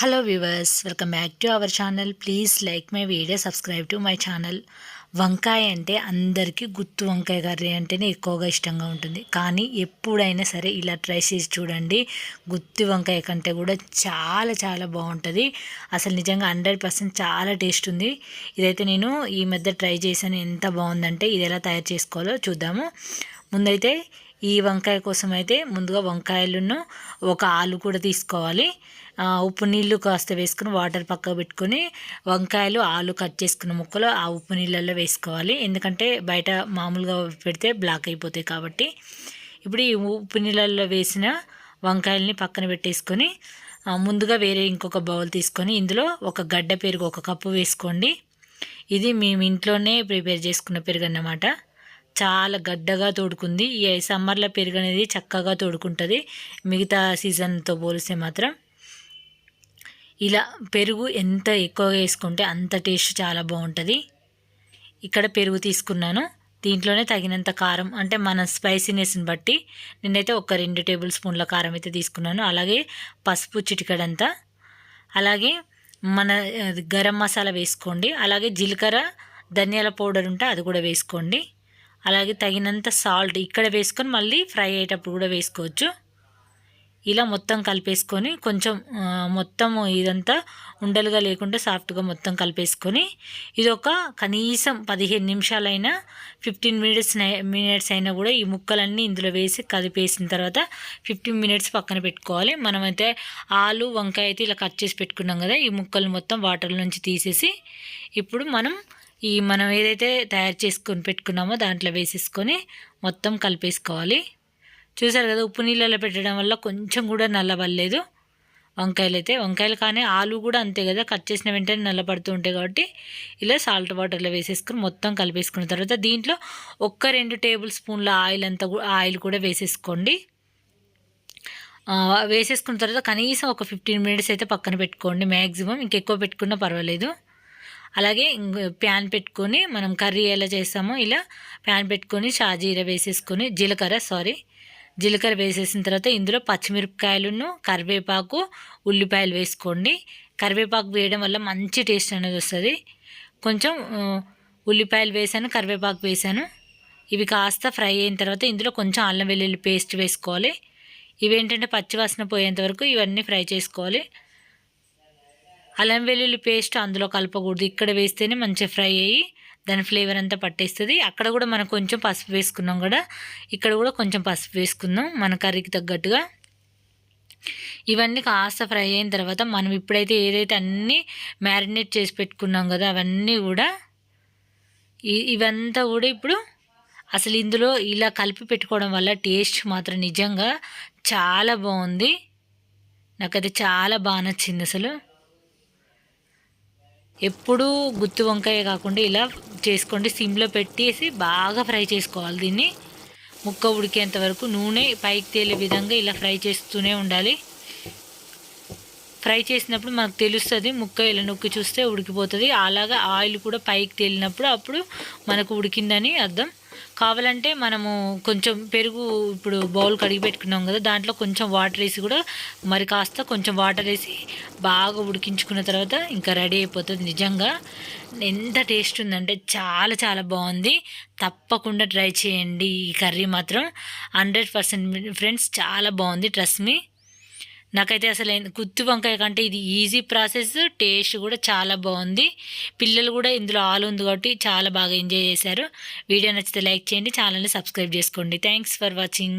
Hello viewers welcome back to our channel please like my video subscribe to my channel వంకాయ అంటే అందరికీ గుత్తు వంకాయ curry అంటేనే ఎక్కువగా ఇష్టంగా ఉంటుంది. కానీ ఎప్పుడైనా సరే ఇలా ట్రై చేసి చూడండి. గుత్తి వంకాయ కంటే కూడా చాలా చాలా బాగుంటుంది. అసలు నిజంగా హండ్రెడ్ పర్సెంట్ చాలా టేస్ట్ ఉంది. ఇదైతే నేను ఈ మధ్య ట్రై చేశాను. ఎంత బాగుందంటే ఇది ఎలా తయారు చేసుకోవాలో చూద్దాము. ముందైతే ఈ వంకాయ కోసం అయితే ముందుగా వంకాయలను ఒక ఆలు కూడా తీసుకోవాలి. ఉప్పు నీళ్ళు కాస్త వేసుకుని వాటర్ పక్కకు పెట్టుకొని వంకాయలు ఆలు కట్ చేసుకున్న ముక్కలు ఆ ఉప్పు నీళ్ళల్లో వేసుకోవాలి. ఎందుకంటే బయట మామూలుగా పెడితే బ్లాక్ అయిపోతాయి కాబట్టి. ఇప్పుడు ఈ ఉప్పు నీళ్ళల్లో వేసిన వంకాయల్ని పక్కన పెట్టేసుకొని ముందుగా వేరే ఇంకొక బౌల్ తీసుకొని ఇందులో ఒక గడ్డ పెరుగు ఒక కప్పు వేసుకోండి. ఇది మేము ఇంట్లోనే ప్రిపేర్ చేసుకున్న పెరుగు అన్నమాట చాలా గడ్డగా తోడుకుంది. ఈ సమ్మర్లో పెరుగు అనేది చక్కగా తోడుకుంటుంది. మిగతా సీజన్తో పోలిస్తే మాత్రం ఇలా పెరుగు ఎంత ఎక్కువగా వేసుకుంటే అంత టేస్ట్ చాలా బాగుంటుంది. ఇక్కడ పెరుగు తీసుకున్నాను. దీంట్లోనే తగినంత కారం అంటే మన స్పైసీనెస్ని బట్టి నేనైతే ఒక రెండు టేబుల్ స్పూన్ల కారం అయితే తీసుకున్నాను. అలాగే పసుపు చిటికడంతా. అలాగే మన గరం మసాలా వేసుకోండి. అలాగే జీలకర్ర ధనియాల పౌడర్ ఉంటే అది కూడా వేసుకోండి. అలాగే తగినంత సాల్ట్ ఇక్కడ వేసుకొని మళ్ళీ ఫ్రై అయ్యేటప్పుడు కూడా వేసుకోవచ్చు. ఇలా మొత్తం కలిపేసుకొని కొంచెం మొత్తం ఇదంతా ఉండలుగా లేకుండా సాఫ్ట్గా మొత్తం కలిపేసుకొని ఇది ఒక కనీసం పదిహేను నిమిషాలైనా ఫిఫ్టీన్ మినిట్స్ మినిట్స్ అయినా కూడా ఈ ముక్కలన్నీ ఇందులో వేసి కలిపేసిన తర్వాత ఫిఫ్టీన్ మినిట్స్ పక్కన పెట్టుకోవాలి. మనమైతే ఆలు వంకాయ అయితే ఇలా కట్ చేసి పెట్టుకున్నాం కదా ఈ ముక్కలు మొత్తం వాటర్ నుంచి తీసేసి ఇప్పుడు మనం ఈ మనం ఏదైతే తయారు చేసుకొని పెట్టుకున్నామో దాంట్లో వేసేసుకొని మొత్తం కలిపేసుకోవాలి. చూసారు కదా ఉప్పు నీళ్ళలో పెట్టడం వల్ల కొంచెం కూడా నల్లబడలేదు. వంకాయలు అయితే వంకాయలు కానీ ఆలు కూడా అంతే కదా కట్ చేసిన వెంటనే నల్లబడుతూ ఉంటాయి కాబట్టి ఇలా సాల్ట్ వాటర్లో వేసేసుకుని మొత్తం కలిపేసుకున్న తర్వాత దీంట్లో ఒక్క రెండు టేబుల్ స్పూన్ల ఆయిల్ అంతా ఆయిల్ కూడా వేసేసుకోండి. వేసేసుకున్న తర్వాత కనీసం ఒక ఫిఫ్టీన్ మినిట్స్ అయితే పక్కన పెట్టుకోండి. మ్యాక్సిమం ఇంకెక్కువ పెట్టుకున్నా పర్వాలేదు. అలాగే ప్యాన్ పెట్టుకొని మనం కర్రీ ఎలా చేస్తామో ఇలా ప్యాన్ పెట్టుకొని షాజీర వేసేసుకొని జీలకర్ర సారీ జీలకర్ర వేసేసిన తర్వాత ఇందులో పచ్చిమిరపకాయలను కరివేపాకు ఉల్లిపాయలు వేసుకోండి. కరివేపాకు వేయడం వల్ల మంచి టేస్ట్ అనేది వస్తుంది. కొంచెం ఉల్లిపాయలు వేసాను కరివేపాకు వేసాను. ఇవి కాస్త ఫ్రై అయిన తర్వాత ఇందులో కొంచెం అల్లం వెల్లుల్లి పేస్ట్ వేసుకోవాలి. ఇవేంటంటే పచ్చివాసన పోయేంత వరకు ఇవన్నీ ఫ్రై చేసుకోవాలి. అల్లం వెల్లుల్లి పేస్ట్ అందులో కలపకూడదు. ఇక్కడ వేస్తేనే మంచిగా ఫ్రై అయ్యి దాని ఫ్లేవర్ అంతా పట్టేస్తుంది. అక్కడ కూడా మనం కొంచెం పసుపు వేసుకున్నాం కూడా ఇక్కడ కూడా కొంచెం పసుపు వేసుకుందాం. మన కర్రీకి తగ్గట్టుగా. ఇవన్నీ కాస్త ఫ్రై అయిన తర్వాత మనం ఇప్పుడైతే ఏదైతే అన్నీ మ్యారినేట్ చేసి పెట్టుకున్నాం కదా అవన్నీ కూడా ఇవంతా కూడా ఇప్పుడు అసలు ఇందులో ఇలా కలిపి పెట్టుకోవడం వల్ల టేస్ట్ మాత్రం నిజంగా చాలా బాగుంది. నాకైతే చాలా బాగా నచ్చింది అసలు. ఎప్పుడూ గుత్తి వంకాయ కాకుండా ఇలా చేసుకోండి. సిమ్లో పెట్టేసి బాగా ఫ్రై చేసుకోవాలి దీన్ని. ముక్క ఉడికేంత వరకు నూనె పైకి తేలే విధంగా ఇలా ఫ్రై చేస్తూనే ఉండాలి. ఫ్రై చేసినప్పుడు మనకు తెలుస్తుంది ముక్క ఇలా నొక్కి చూస్తే ఉడికిపోతుంది. అలాగా ఆయిల్ కూడా పైకి తేలినప్పుడు అప్పుడు మనకు ఉడికిందని అర్థం. కావాలంటే మనము కొంచెం పెరుగు ఇప్పుడు బౌల్ కడిగి పెట్టుకున్నాం కదా దాంట్లో కొంచెం వాటర్ వేసి కూడా మరి కాస్త కొంచెం వాటర్ వేసి బాగా ఉడికించుకున్న తర్వాత ఇంకా రెడీ అయిపోతుంది నిజంగా. ఎంత టేస్ట్ ఉందంటే చాలా చాలా బాగుంది. తప్పకుండా ట్రై చేయండి ఈ కర్రీ మాత్రం. హండ్రెడ్ పర్సెంట్ ఫ్రెండ్స్ చాలా బాగుంది ట్రస్ట్ మీ. నాకైతే అసలు గుత్తి వంకాయ కంటే ఇది ఈజీ ప్రాసెస్ టేస్ట్ కూడా చాలా బాగుంది. పిల్లలు కూడా ఇందులో ఆలు ఉంది కాబట్టి చాలా బాగా ఎంజాయ్ చేశారు. వీడియో నచ్చితే లైక్ చేయండి ఛానల్ని సబ్స్క్రైబ్ చేసుకోండి. Thanks for watching